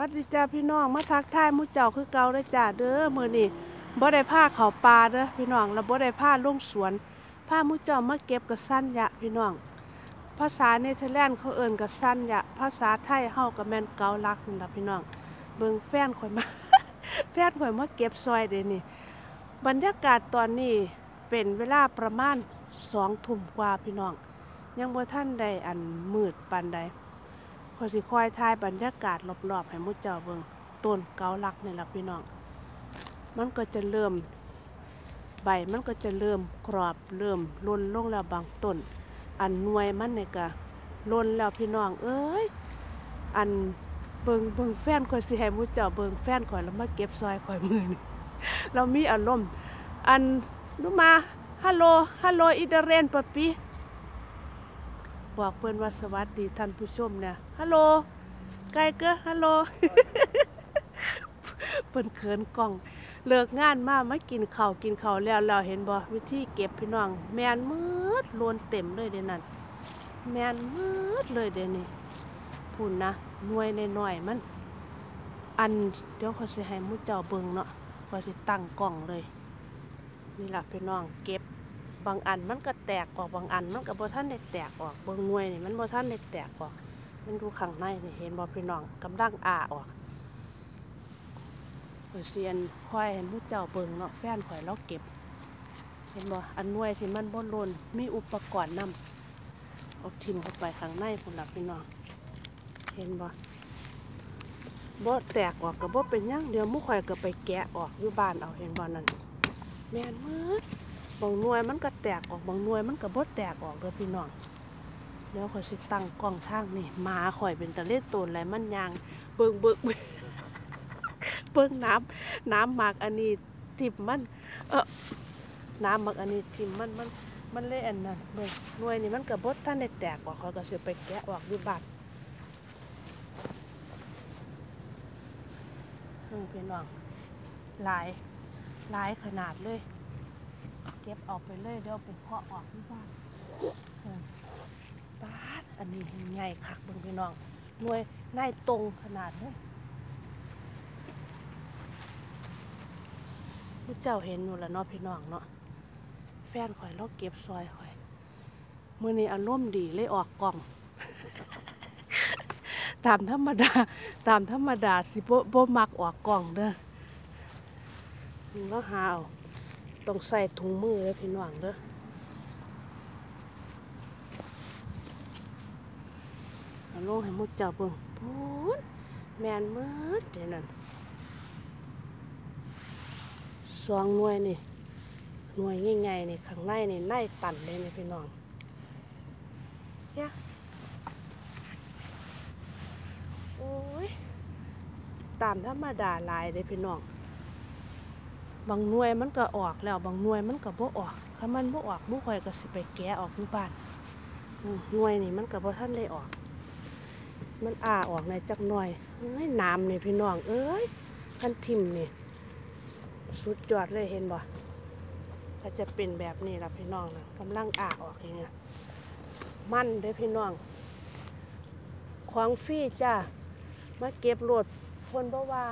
วัสดีจ้าพี่น้องมาทักทายมู่เจ้าคือเก่าเด้จ้าเด้อมือนี้บ่ได้พาเขาป่าเด้อพี่น้องแล้วบ่ได้พาลงสวนพามู่เจ้ามาเก็บกระสันยะพี่น้อง ภาษาเนเธอร์แลนด์เขาเอิ้นกระสันยะภาษาไทยเฮาก็แมนเกาลักนั่ละพี่น้อง เบิ่งแฟนข่อยมา แฟนข่อยมาเก็บซอยเด้นี่บรรยากาศตอนนี้เป็นเวลาประมาณ2ทุ่มกว่าพี่น้อง ยังบ่ทันได้อันมืดปานใด อยสิคอยถ่ายบรรยากาศรอบๆให้มู่เจ้าเบิ่งต้นเกาลักนี่ล่ะพี่น้อง มันก็จะเริ่มใบมันก็จะเริ่มกรอบเริ่มล่นลงแล้วบางต้น อันนวยมันเนี่ยก็ล่นแล้วพี่น้อง เอ้ยอันเบิ่งเบิ่งแฟนข่อยสิให้มู่เจ้าเบิ่งแฟนข่อยแล้วมาเก็บซอยข่อยมือนี่เรามีอารมณ์อันนุมาฮัลโหลฮัลโหลอิดเรนปะปี บอกเพื่อนว่าสวัสดีท่านผู้ชมเนี่ยฮัลโหลไกเกอฮัลโหลเพิ่นเขินกล้อง เลิกงานมามากินข้าวกินข้าวแล้วแล้วเห็นบ่วิธีเก็บพี่น้อง แมนมืดโลนเต็มเลยเดี๋ยวนั้นแมนมืดเลยเดี๋ยวนี้พูนนะหน่วยใน้อยมัน อันเดี๋ยวเขาสิให้หมู่เจ้าเบิงเนาะเขาสิตั้งกล้องเลย นี่แหละพี่น้องเก็บ บางอันมันก็แตกออกบางอัน มันก็บ่ทันได้แตกออกเบิ่งหน่วยนี่มันบ่ทันได้แตกออก มันดูข้างในนี่เห็นบ่พี่น้องกำลังอาออกเอเซียนค่อยให้หมู่เจ้าเบิ่งเนาะแฟนข่อยเราเก็บ เห็นบ่อันหน่วยที่มันบ่ล่นมีอุปกรณ์นำเอาทิมเข้าไปข้างในพุ่นล่ะพี่น้องเห็นบ่บ่แตกออกก็บ่เป็นยังเดี๋ยวมู่ข่อยก็ไปแกะออกอยู่บ้านเอาเห็นบ่นั่นแม่นมืด บางหน่วยมันก็แตกออกบางหน่วยมันก็บ่แตกออกเด้อพี่น้องเดี๋ยวข่อยสิตั้งกล้องทางนี่มาข่อยเป็นตะเล็ดตนอะไรมันยางเบิ่งเบิ่งเบิ่งน้ำน้ำหมักอันนี้ทิ่มมัน เออน้ำหมักอันนี้ทิ่มมันมันมันเลยอันนั้นเบิ่งหน่วยนี่มันก็บ่ทันได้แตกออกข่อยก็สิไปแกะออกอยู่บ้านอือพี่น้องหลายหลายขนาดเลย เก็บออกไปเลยเดี๋ยวไปเพาะออกที่บ้านเออปาดอันนี้ใหญ่คักเบิ่งพี่น้องหน่วยนายตรงขนาดเลยผู้เจ้าเห็นอยู่แล้วเนาะพี่น้องเนาะแฟนข่อยเราเก็บซอยข่อยมื้อนี้อารมณ์ดีเลยออกกล่อง ตามธรรมดา ตามธรรมดาสิบ่บ่มักออกกล่องเด้อแล้วหาเอา ต้องใส่ถุงมือเลยพี่น้องเด้อลงให้มุดเจ้าเบิ่งพูนแมนมืดเดี๋ยวนั้นสองหน่วยนี่หน่วยใหญ่ๆนี่ข้างในนี่ในตันเลยนี่พี่น้องเนี่ยโอ้ยตามธรรมดาลายเลยพี่น้อง บางหน่วยมันก็ออกแล้วบางหน่วยมันก็บ่ออกถ้ามันบ่ออกหมู่ข่อยก็สิไปแกะออกอยู่บ้านหน่วยนี่มันก็บ่ทันได้ออก มันอ้าออกในจักหน่อยเอ้น้ำนี่พี่น้องเอ้ยคันทิมนี่สุดยอดเลยเห็นบ่ก็จะเป็นแบบนี้ละพี่น้องนะกำลังอ้าออกอย่างเงี้ยมันเด้อพี่น้องของฟรีจ้ามาเก็บโหลดคนบ่ว่า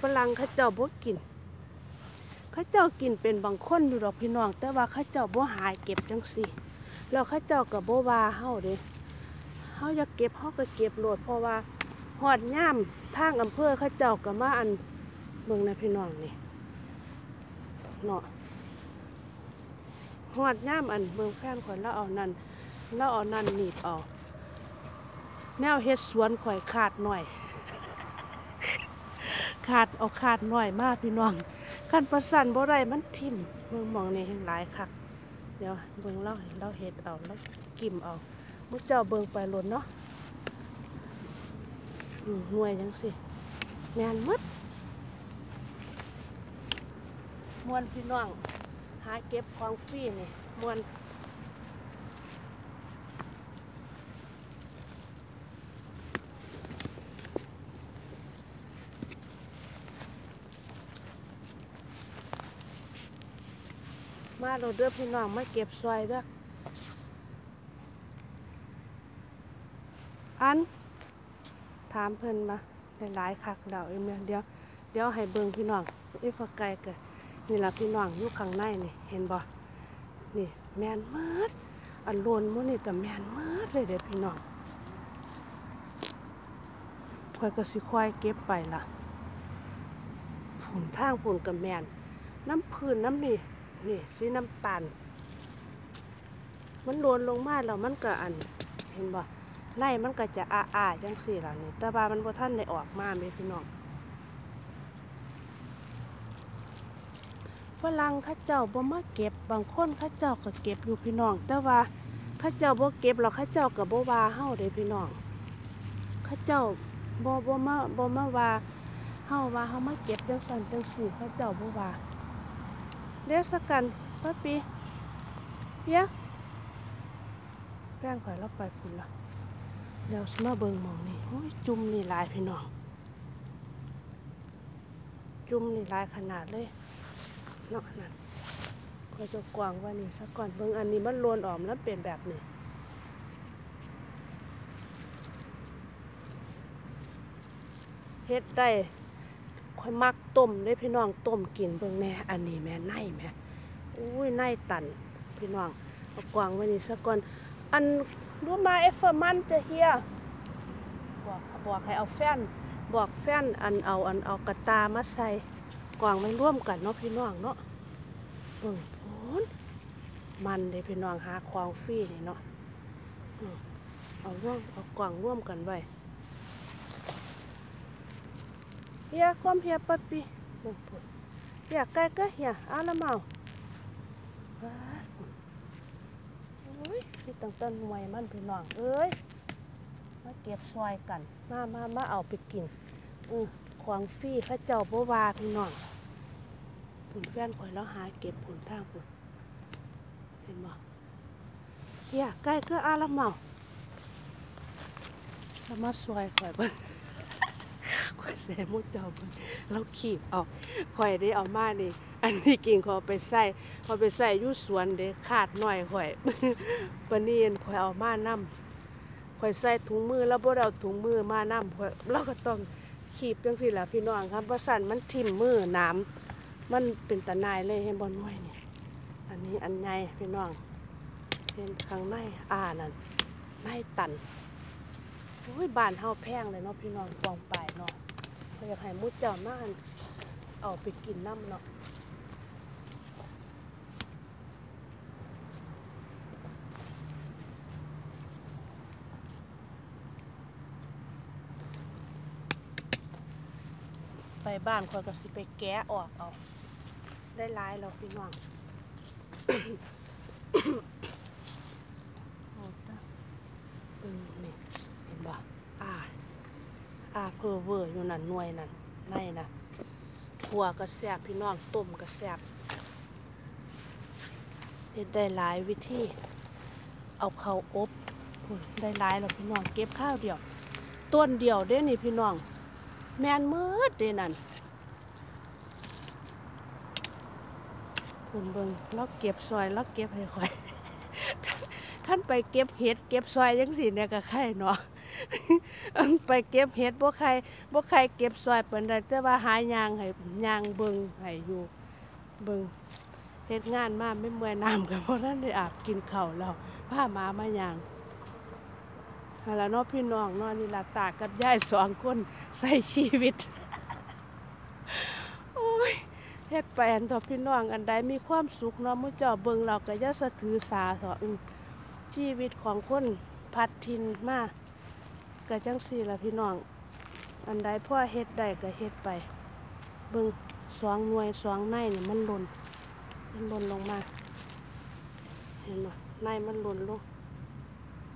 ฝรั่งเขาเจ้าบ่กิน ข้าเจ้ากินเป็นบางคนอยู่ดอกพี่น้อง แต่ว่าข้าเจ้าบ่หายเก็บจังสี่แล้วข้าเจ้าก็บ่ว่าเฮาเด้เฮาอยากเก็บเฮาก็เก็บโหลดเพราะว่าฮอดย่ามทางอำเภอข้าเจ้าก็มาอันเบิ่งนะพี่น้องนี่เนาะฮอดย่ามอันเบิ่งแฟนข่อยแล้วเอานั่นแล้วเอานั่นหนีบเอาแนวเฮ็ดสวนข่อยขาดหน่อย ขาดเอาขาดหน่อยมากพี่น้องคันประสันบ่ได้มันทิ่มเมืองมองนี่แห่งหลายคักเดี๋ยวเบิ่งเล่าให้เราเฮ็ดเอาแล้วกิมเอามุเจ้าเบิ่งไปหล่นเนาะอืมหน่วยจังสิแมนหมดมวนพี่น้องหาเก็บของฟรีนี่มวน มาโดดเด้อพี่น้องมาเก็บซอยเด้ออัน ถามเพิ่นมาหลายคักแล้วเอ็มเดี๋ยวเดี๋ยวให้เบิ่งพี่น้องอีฟักไก่กะนี่ละพี่น้องอยู่ข้างในนี่เห็นบ่นี่แม่นมากอันโลนมื้อนี่ก็แม่นมากเลยเด้อพี่น้องข่อยก็สิค่อยเก็บไปล่ะผุนทางผุนกับแม่นน้ำพื้นน้ำนี่ นี่สีน้ำตาลมันโลนลงมาแล้วมันก็อัน เห็นบ่ไล่มันก็จะอาอาจังสี่หล่ะนี่แต่ว่ามันบ่ทันได้ออกมาแม่พี่น้องฝรั่งเขาเจ้าบ่มาเก็บบางคนเขาเจ้าก็เก็บอยู่พี่น้อง แต่ว่าเขาเจ้าบ่เก็บแล้วเขาเจ้าก็บ่ว่าเฮาเด้พี่น้องเขาเจ้าบ่บ่มาบ่มาว่าเฮาว่าเฮามาเก็บจังซั่นจังซี่เขาเจ้าบ่ว่า เดี๋ยวสักกันป้าปีเปียแป้งข่อยเราไปพุ่นละเดี๋ยวสมาเบิ่งมองนี่โอ้ยจุ่มนี่ลายพี่น้อง จุ่มนี่ลายขนาดเลยเนาะนั่นข่อยจะกวางว่านี่สักก่อนเบิ่งอันนี้มันโลนออกแล้วเป็นแบบนี้เฮ็ดได้ ข่อยมักต้มเด้พี่น้องต้มกินเบิ่งแหน่อันนี้แม่ในแม่อุ้ยในตันพี่น้องเอากวางไว้นี่สักก่อนอันรู้มาเอฟเฟอร์มันจะเฮียบอกบอกให้เอาแฟนบอกแฟนอันเอาอันเอากระตามาใส่กวางไม่ร่วมกันเนาะพี่น้องเนาะเบิ่งโพนมันเด้พี่น้องหาควางฟรีนี่เนาะเอาร่วมเอากวางร่วมกันไว้ เฮียความเฮียปัดปีเบิ่งพุ่นเฮียใกล้ก็เฮียอาละเมาว้าโอ้ยนี่ตั้งต้นหวยมันพี่น้องเอ้ยมาเก็บซอยกัน มามามาเอาไปกินอือควางฟรีพระเจ้าบ่วาพี่น้องผุนแฟนข่อยแล้วหาเก็บผุนทางผุนเห็นบ่เฮียใกล้ก็อาละเมาแล้วมาซอยข่อยบิ่ง แซมุกเจ้าเบิ่งเราขีบเอาข่อยได้เอามานี่ อันนี้กิ่งขอไปใส่ขอไปใส่ยู่สวนเด้ขาดหน่อยข่อยปนนี้ข่อยเอามานํข่อยใส่ถุงมือแล้วบ่ได้เอาถุงมือมานํข่อยเราก็ต้องขีบจังซี่ล่ะพี่น้องครับบ่สั่นมันทิ่มมือน้ำมันเป็นตะนายเลยเห็นบ่น้อยนี่อันนี้อันใหญ่พี่น้องเห็นข้างในอ่านั่นในตันโอ้ยบ้านเฮาแพงเลยเนาะพี่น้องกองปลายเนาะ อยากให้มุดเจ้ามานเอาไปกินน้ำเนาะไปบ้านคอยก็สิไปแกะออกเอาได้หลายแล้วพี่น้อง โอ้ตะเบิ่งนี่เห็นบ่อ่า อเพอเวอร์อยู่นั่นหน่วยนั่นในนะขัวก็แซ่บพี่น้องต้มก็แซ่บเฮ็ดได้หลายวิธี เอาเข้าอบได้หลายแล้วพี่น้องเก็บข้าวเดียว ต้นเดียวเด้นี่พี่น้อง แมนมืดเด้นั่นคุณเบิงแล้วเก็บซอยแล้วเก็บให้ค่อยขั้นไปเก็บเห็ดเก็บซอยยังสิเนี่ยก็ไข่เนาะ ไปเก็บเห็ดบ่ใครบ่ใครเก็บซอยเปิ้นได้แต่ว่าหายางให้ยางเบิงให้อยู่เบิงเฮ็ดงานมาไม่เมื่อยน้ำก็เพราะนั้นได้อาบกินข้าวแล้าหมามายางนั่นล่ะเนาะพี่น้องเนาะนี่ละตากับยายสองคนใส่ชีวิตโอ้ยเฮ็ดไปนต่อพี่น้องอันใดมีความสุขเนาะมื้อเจ้าเบิ่งเราก็อย่าสะถือสาเถอะชีวิตของคนพัดทินมา ก็จังซี่ละพี่น้อง อันใดพ่อเฮ็ดได้ก็เฮ็ดไป เบิ่งสองหน่วยสองในนี่มันหล่นมันหล่นลงมา เห็นบ่ในมันหล่นลง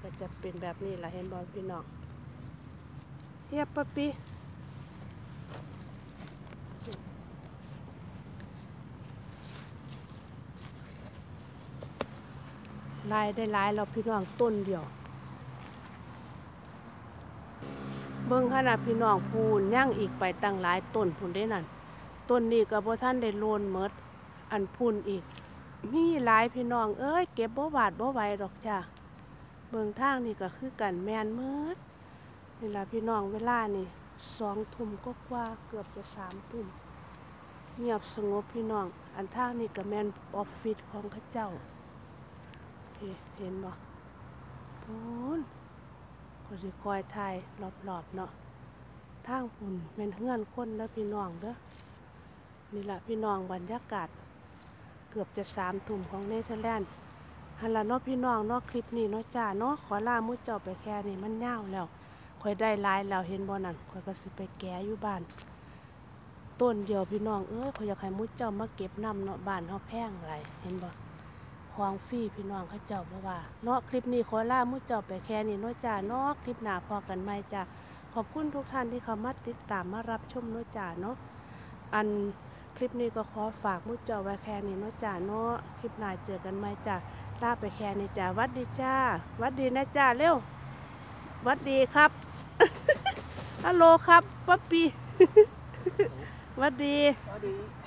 ก็จะเป็นแบบนี้แหละเห็นบอลพี่น้องเฮียปะปีลายได้ลายเราพี่น้องต้นเดียว เบิ่งขนาดพี่น้องพูนย่างอีกไปตั้งหลายต้นพูนได้นั่นต้นนี้ก็บ่ท่านได้โลนเมดอันพูนอีก มีหลายพี่น้องเอ้ยเก็บบ่บาดบ่ไหวดอกจ้าเบิ่งทางนี่ก็คือกันแมนเมืดนี่ละพี่น้องเวลานี่สองทุ่มก็กว่าเกือบจะสามทุ่มเงียบสงบพี่น้อง อันทางนี่ก็แมนออฟฟิศของข้าเจ้าเฮ้เห็นบ่พูน ก็สิคอยถ่ายรอบๆเนาะทางพุ่นแม่นเฮือนคนแล้วพี่น้องเด้อนี่แหละพี่น้องบรรยากาศ เกือบจะสามทุ่มของเนเธอร์แลนด์ฮันลเนาะพี่น้องเนาะคลิปนี้เนาะจ้าเนาะขอลามุดเจ้าไปแค่นี้มันยาแล้วคอยได้ลายแล้วเห็นบ่นั่นคอยก็สิไปแก้อยู่บ้านต้นเดียวพี่น้องเอ้ยข่อยอยากให้มุดเจ้ามาเก็บน้ำเนาะบ้านเฮาแพงหลายเห็นบ่ ควางฟรีพี่น้องเขาเจ้าบ่ว่าเนาะคลิปนี้ขอลามุดเจ้าไปแค่นี้เนาะจ้าเนาะคลิปหน้าพอกันใหม่จ้าขอบคุณทุกท่านที่เข้ามาติดตามมารับชมเนาะจ้าเนาะอันคลิปนี้ก็ขอฝากมุดเจ้าไว้แค่นี้เนาะจ้าเนาะคลิปหน้าเจอกันไหมจ้าลาไปแค่นี้จ้าวัดดีจ้าวัดดีนะจ้าเร็ววัดดีครับฮัลโหลครับป๊อปปี้วัดดีวัสดี